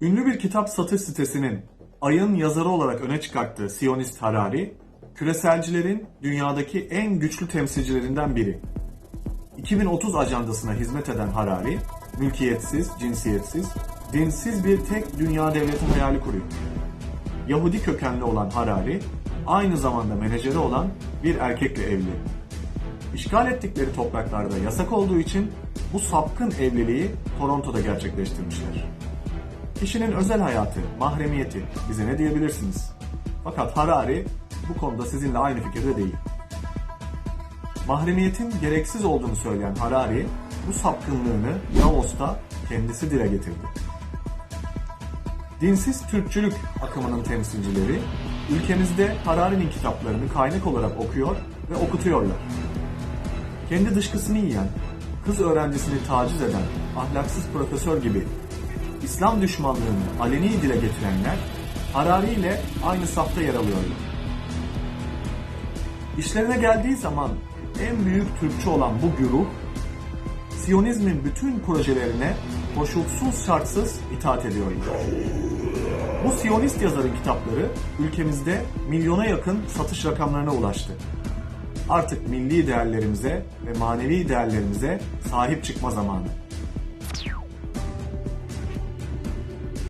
Ünlü bir kitap satış sitesinin ayın yazarı olarak öne çıkarttığı Siyonist Harari, küreselcilerin dünyadaki en güçlü temsilcilerinden biri. 2030 ajandasına hizmet eden Harari, mülkiyetsiz, cinsiyetsiz, dinsiz bir tek dünya devleti hayali kuruyor. Yahudi kökenli olan Harari, aynı zamanda menajeri olan bir erkekle evli. İşgal ettikleri topraklarda yasak olduğu için bu sapkın evliliği Toronto'da gerçekleştirmişler. Kişinin özel hayatı, mahremiyeti bize ne diyebilirsiniz? Fakat Harari bu konuda sizinle aynı fikirde değil. Mahremiyetin gereksiz olduğunu söyleyen Harari bu sapkınlığını Davos'ta kendisi dile getirdi. Dinsiz Türkçülük akımının temsilcileri ülkemizde Harari'nin kitaplarını kaynak olarak okuyor ve okutuyorlar. Kendi dışkısını yiyen, kız öğrencisini taciz eden ahlaksız profesör gibi İslam düşmanlığını aleni dile getirenler Harari ile aynı safta yer alıyorlar. İşlerine geldiği zaman en büyük Türkçü olan bu güruh, Siyonizmin bütün projelerine koşulsuz şartsız itaat ediyorlar. Bu Siyonist yazarın kitapları ülkemizde milyona yakın satış rakamlarına ulaştı. Artık milli değerlerimize ve manevi değerlerimize sahip çıkma zamanı.